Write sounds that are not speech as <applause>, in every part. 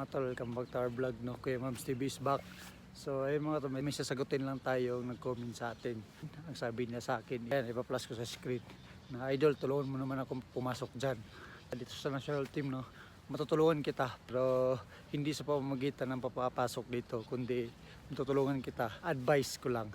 mga tol, welcome back to our vlog no. Kuya Mams TV is back. So ayun mga tol, may sasagutin lang tayo nag-comment sa atin. Ang sabi niya sa akin, yan, ipa-plus ko sa screen. Na idol, tulungan mo naman ako pumasok dyan. Dito sa national team no, matutulungan kita. Pero hindi sa pamamagitan ng papapasok dito, kundi matutulungan kita. Advice ko lang.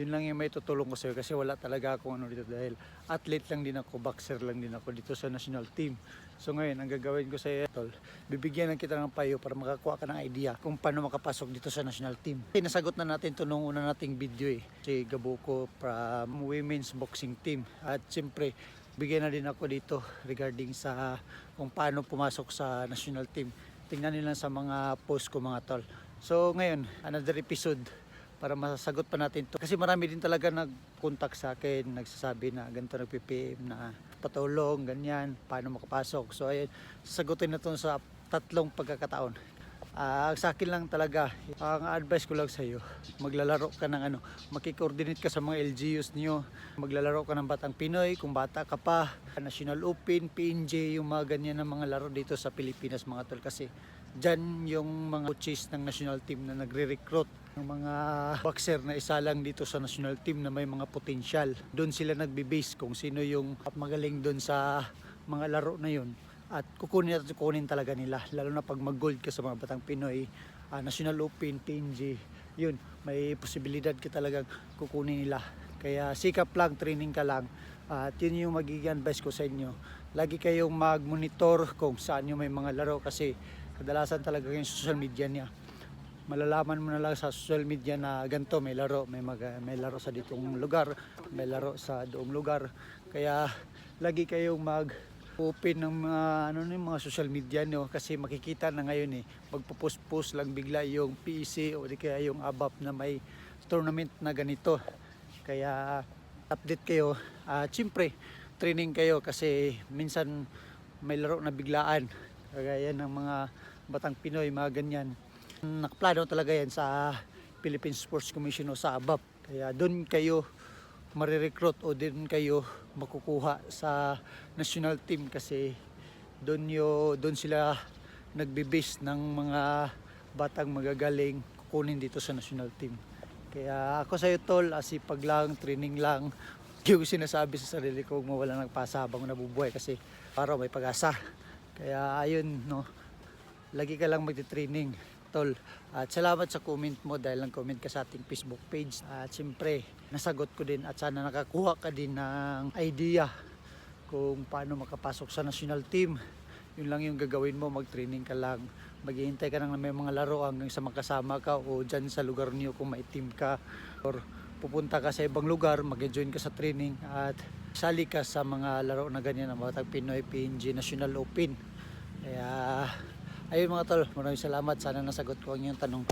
Yun lang yung may tutulong ko sa'yo kasi wala talaga akong ano dito dahil athlete lang din ako, boxer lang din ako dito sa national team. So ngayon, ang gagawin ko sa tol, bibigyan lang kita ng payo para makakuha ka ng idea kung paano makapasok dito sa national team. Kasi nasagot na natin ito nung una nating video eh. Si Gabuko from women's boxing team. At siyempre, bigyan na din ako dito regarding sa kung paano pumasok sa national team. Tingnan nila sa mga post ko mga tol. So ngayon, another episode para masasagot pa natin to. Kasi marami din talaga nag-contact sa akin, nagsasabi na ganito nag-PPM na patulong, ganyan, paano makapasok. So ayun, sasagutin na to sa tatlong pagkakataon. Ah, sa akin lang talaga, ang advice ko lang sa iyo, maglalaro ka ng ano, makikoordinate ka sa mga LGUs niyo, maglalaro ka ng Batang Pinoy, kung bata ka pa, National Open, PNJ, yung mga ganyan na mga laro dito sa Pilipinas mga tol. Kasi dyan yung mga coaches ng national team na nagre-recruit. Ng mga boxer na isa lang dito sa national team na may mga potensyal. Doon sila nagbe-base kung sino yung magaling doon sa mga laro na yun at kukunin at kukunin talaga nila lalo na pag mag-gold ka sa mga batang Pinoy ah, National Open, PNG yun, may posibilidad ka talagang kukunin nila. Kaya sikap lang, training ka lang at yun yung magiging advice ko sa inyo. Lagi kayong mag-monitor kung saan yung may mga laro kasi kadalasan talaga yung social media niya. Malalaman mo na lang sa social media na ganito may laro may mag, may laro sa ditong lugar may laro sa doong lugar. Kaya lagi kayong mag open ng mga ano ni mga social media nyo kasi makikita na ngayon eh magpo-post-post lang bigla yung PEC o di kaya yung ABAP na may tournament na ganito. Kaya update kayo. At siyempre training kayo kasi minsan may laro na biglaan. Kagaya ng mga batang Pinoy mga ganyan. Nakaplano talaga yan sa Philippine Sports Commission o sa ABAP kaya doon kayo marirecruit o din kayo makukuha sa national team kasi doon yo doon sila nagbe-base ng mga batang magagaling kukunin dito sa national team. Kaya ako sa iyo tol, asipag lang, training lang. <laughs> Yung sinasabi sa sarili ko, mawala ng pasa habang nabubuhay kasi para may pag-asa. Kaya ayun, no, lagi ka lang magti-training tol. At salamat sa comment mo dahil nang comment ka sa ating Facebook page. At siyempre, nasagot ko din at sana nakakuha ka din ng idea kung paano makapasok sa national team. Yun lang yung gagawin mo, mag-training ka lang. Maghihintay ka lang na may mga laro hanggang sa makasama ka o dyan sa lugar niyo kung may team ka. Or pupunta ka sa ibang lugar, mag-join ka sa training at sali ka sa mga laro na ganyan ng mga Pinoy PNG National Open. Kaya Ayun mga tol, maraming salamat. Sana nasagot ko ang iyong tanong.